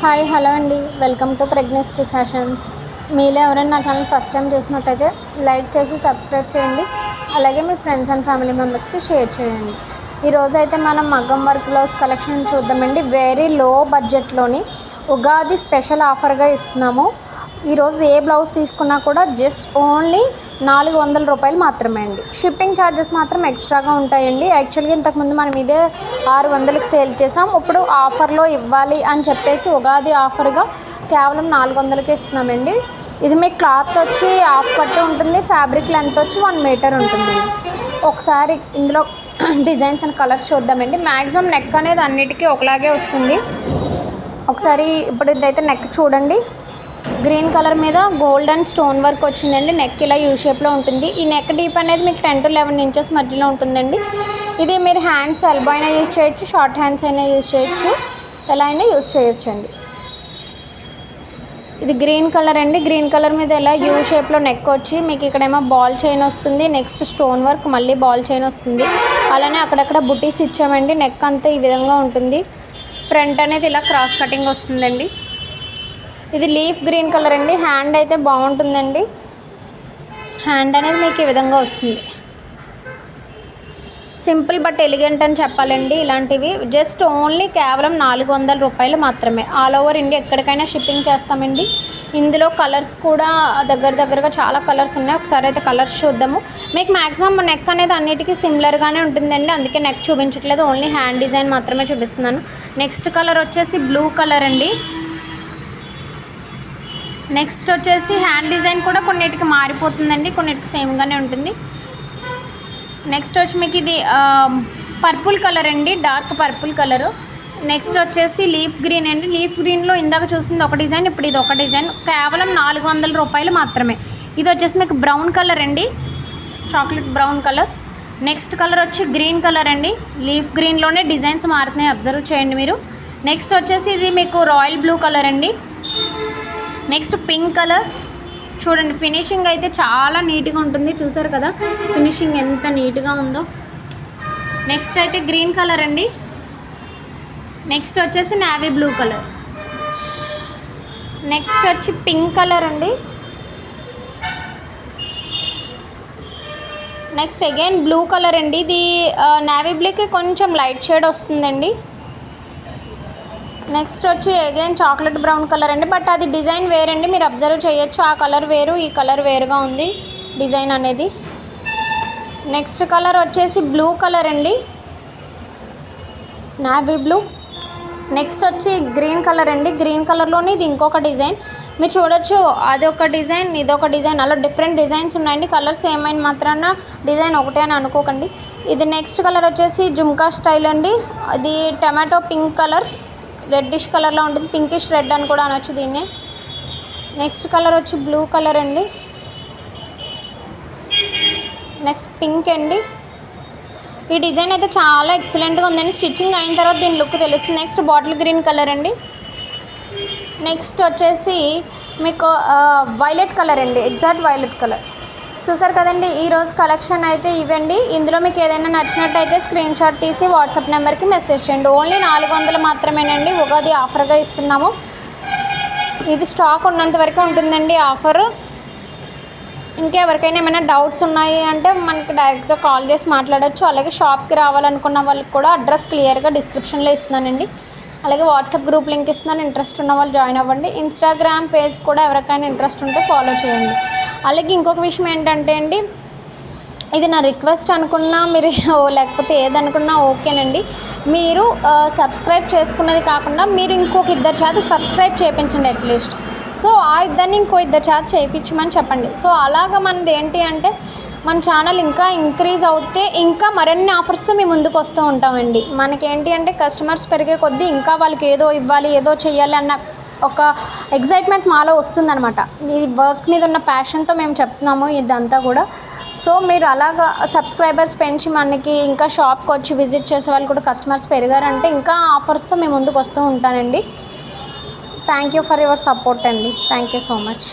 Hi hello అండి. Welcome to pregnancy fashions. మీలో ఎవరైనా నా ఛానల్ ఫస్ట్ టైం చూసినట్టయితే లైక్ చేసి సబ్స్క్రైబ్ చేయండి. అలాగే మీ ఫ్రెండ్స్ అండ్ ఫ్యామిలీ మెంబర్స్కి షేర్ చేయండి. ఈరోజు అయితే మనం మగ్గం వర్క్ బ్లౌజ్ కలెక్షన్ చూద్దామండి. వెరీ లో బడ్జెట్లోని ఉగాది స్పెషల్ ఆఫర్గా ఇస్తున్నాము. ఈరోజు ఏ బ్లౌజ్ తీసుకున్నా కూడా జస్ట్ ఓన్లీ నాలుగు వందల రూపాయలు మాత్రమే అండి. షిప్పింగ్ ఛార్జెస్ మాత్రం ఎక్స్ట్రాగా ఉంటాయండి. యాక్చువల్గా ఇంతకుముందు మనం ఇదే ఆరు వందలకి సేల్ చేసాం. ఇప్పుడు ఆఫర్లో ఇవ్వాలి అని చెప్పేసి ఉగాది ఆఫర్గా కేవలం నాలుగు వందలకి ఇస్తున్నామండి. ఇది మీ క్లాత్ వచ్చి హాఫ్ పట్టు ఉంటుంది ఫ్యాబ్రిక్ లెంత్ వచ్చి వన్ మీటర్ ఉంటుంది. ఒకసారి ఇందులో డిజైన్స్ అండ్ కలర్స్ చూద్దామండి. మ్యాక్సిమం నెక్ అనేది అన్నిటికీ ఒకలాగే వస్తుంది. ఒకసారి ఇప్పుడు ఇదైతే నెక్ చూడండి. గ్రీన్ కలర్ మీద గోల్డ్ అండ్ స్టోన్ వర్క్ వచ్చిందండి. నెక్ ఇలా యూ షేప్లో ఉంటుంది. ఈ నెక్ డీప్ అనేది మీకు టెన్ టు లెవెన్ ఇంచెస్ మధ్యలో ఉంటుందండి. ఇది మీరు హ్యాండ్స్ ఎల్బో అయినా యూజ్ చేయొచ్చు షార్ట్ హ్యాండ్స్ అయినా యూజ్ చేయొచ్చు. ఎలా అయినా యూజ్ చేయొచ్చు అండి ఇది గ్రీన్ కలర్ అండి. గ్రీన్ కలర్ మీద ఇలా యూ షేప్లో నెక్ వచ్చి మీకు ఇక్కడేమో బాల్ చైన్ వస్తుంది. నెక్స్ట్ స్టోన్ వర్క్ మళ్ళీ బాల్ చైన్ వస్తుంది. అలానే అక్కడక్కడ బుటీస్ ఇచ్చామండి. నెక్ అంతా ఈ విధంగా ఉంటుంది. ఫ్రంట్ అనేది ఇలా క్రాస్ కటింగ్ వస్తుందండి. ఇది లీఫ్ గ్రీన్ కలర్ అండి. హ్యాండ్ అయితే బాగుంటుందండి. హ్యాండ్ అనేది మీకు ఈ విధంగా వస్తుంది. సింపుల్ బట్ ఎలిగెంట్ అని చెప్పాలండి ఇలాంటివి. జస్ట్ ఓన్లీ కేవలం నాలుగు వందల రూపాయలు మాత్రమే. ఆల్ ఓవర్ ఇండియా ఎక్కడికైనా షిప్పింగ్ చేస్తామండి. ఇందులో కలర్స్ కూడా దగ్గర దగ్గరగా చాలా కలర్స్ ఉన్నాయి. ఒకసారి అయితే కలర్స్ చూద్దాము. మీకు మ్యాక్సిమం నెక్ అనేది అన్నిటికీ సిమిలర్గానే ఉంటుందండి. అందుకే నెక్ చూపించట్లేదు. ఓన్లీ హ్యాండ్ డిజైన్ మాత్రమే చూపిస్తున్నాను. నెక్స్ట్ కలర్ వచ్చేసి బ్లూ కలర్ అండి. నెక్స్ట్ వచ్చేసి హ్యాండ్ డిజైన్ కూడా కొన్నిటికి మారిపోతుందండి కొన్నిటికి సేమ్గానే ఉంటుంది. నెక్స్ట్ వచ్చి మీకు ఇది పర్పుల్ కలర్ అండి డార్క్ పర్పుల్ కలరు నెక్స్ట్ వచ్చేసి లీఫ్ గ్రీన్ అండి. లీఫ్ గ్రీన్లో ఇందాక చూసింది ఒక డిజైన్ ఇప్పుడు ఇది ఒక డిజైన్. కేవలం నాలుగు వందల రూపాయలు మాత్రమే. ఇది వచ్చేసి మీకు బ్రౌన్ కలర్ అండి. Chocolate brown colour next colour వచ్చి గ్రీన్ కలర్ అండి. లీఫ్ గ్రీన్లోనే డిజైన్స్ మారుతున్నాయి అబ్జర్వ్ చేయండి మీరు. నెక్స్ట్ వచ్చేసి ఇది మీకు రాయల్ బ్లూ కలర్ అండి. Next pink colour. చూడండి ఫినిషింగ్ అయితే చాలా నీట్గా ఉంటుంది చూసారు కదా? ఫినిషింగ్ ఎంత నీట్గా ఉందో. నెక్స్ట్ అయితే గ్రీన్ కలర్ అండి. నెక్స్ట్ వచ్చేసి నావీ బ్లూ కలర్. నెక్స్ట్ వచ్చి పింక్ కలర్ అండి. నెక్స్ట్ అగైన్ బ్లూ కలర్ అండి. ఇది నావీ బ్లూకి కొంచెం లైట్ షేడ్ వస్తుందండి. నెక్స్ట్ వచ్చి అగైన్ చాక్లెట్ బ్రౌన్ కలర్ అండి. బట్ అది డిజైన్ వేరండి. మీరు అబ్జర్వ్ చేయొచ్చు. ఆ కలర్ వేరు ఈ కలర్ వేరుగా ఉంది డిజైన్ అనేది. నెక్స్ట్ కలర్ వచ్చేసి బ్లూ కలర్ అండి. నావీ బ్లూ నెక్స్ట్ వచ్చి గ్రీన్ కలర్ అండి. గ్రీన్ కలర్లోని ఇది ఇంకొక డిజైన్ మీరు చూడొచ్చు అదొక డిజైన్ ఇదొక డిజైన్ అలా డిఫరెంట్ డిజైన్స్ ఉన్నాయండి. కలర్స్ ఏమైనా మాత్రాన డిజైన్ ఒకటే అని అనుకోకండి. ఇది నెక్స్ట్ కలర్ వచ్చేసి జుమ్కా స్టైల్ అండి. అది టమాటో పింక్ కలర్ రెడ్డిష్ కలర్లో ఉంటుంది. పింకిష్ రెడ్ అని కూడా అనొచ్చు దీన్ని. నెక్స్ట్ కలర్ వచ్చి బ్లూ కలర్ అండి. నెక్స్ట్ పింక్ అండి. ఈ డిజైన్ అయితే చాలా ఎక్సలెంట్గా ఉందండి. స్టిచ్చింగ్ అయిన తర్వాత దీని లుక్ తెలుస్తుంది. నెక్స్ట్ బాటిల్ గ్రీన్ కలర్ అండి. నెక్స్ట్ వచ్చేసి మీకు వైలెట్ కలర్ అండి. Exact violet colour. చూసారు కదండి ఈరోజు కలెక్షన్ అయితే ఇవ్వండి. ఇందులో మీకు ఏదైనా నచ్చినట్టయితే స్క్రీన్ షాట్ తీసి వాట్సాప్ నెంబర్కి మెసేజ్ చేయండి. ఓన్లీ నాలుగు వందలు మాత్రమేనండి ఉగాది ఆఫర్గా ఇస్తున్నాము. ఇది స్టాక్ ఉన్నంత వరకు ఉంటుందండి ఆఫర్ ఇంకెవరికైనా ఏమైనా డౌట్స్ ఉన్నాయి అంటే మనకి డైరెక్ట్గా కాల్ చేసి మాట్లాడచ్చు. అలాగే షాప్కి రావాలనుకున్న వాళ్ళకి కూడా అడ్రస్ క్లియర్గా డిస్క్రిప్షన్లో ఇస్తున్నానండి. అలాగే వాట్సాప్ గ్రూప్ లింక్ ఇస్తున్నాను. ఇంట్రెస్ట్ ఉన్న వాళ్ళు జాయిన్ అవ్వండి. ఇన్స్టాగ్రామ్ పేజ్ కూడా ఎవరికైనా ఇంట్రెస్ట్ ఉంటే ఫాలో చేయండి. అలాగే ఇంకొక విషయం ఏంటంటే అండి ఇది నా రిక్వెస్ట్ అనుకున్నా మీరు లేకపోతే ఏదనుకున్నా ఓకేనండి. మీరు సబ్స్క్రైబ్ చేసుకున్నది కాకుండా మీరు ఇంకొక ఇద్దరు చేత సబ్స్క్రైబ్ చేయించండి అట్లీస్ట్ సో ఆ ఇద్దరిని ఇంకో ఇద్దరు చేత చేయించమని చెప్పండి. సో అలాగ మనది ఏంటి అంటే మన ఛానల్ ఇంకా ఇంక్రీజ్ అవుతే ఇంకా మరిన్ని ఆఫర్స్తో మేము ముందుకు వస్తూ ఉంటామండి. మనకేంటి అంటే కస్టమర్స్ పెరిగే కొద్దీ ఇంకా వాళ్ళకి ఏదో ఇవ్వాలి ఏదో చేయాలి అన్న ఒక ఎగ్జైట్మెంట్ మాలో వస్తుందనమాట ఈ వర్క్ మీద ఉన్న ప్యాషన్తో మేము చెప్తున్నాము ఇదంతా కూడా. సో మీరు అలాగా సబ్స్క్రైబర్స్ పెంచి మనకి ఇంకా షాప్కి వచ్చి విజిట్ చేసే వాళ్ళు కూడా కస్టమర్స్ పెరిగారంటే ఇంకా ఆఫర్స్తో మేము ముందుకు వస్తూ ఉంటానండి. Thank you for your support అండి. Thank you so much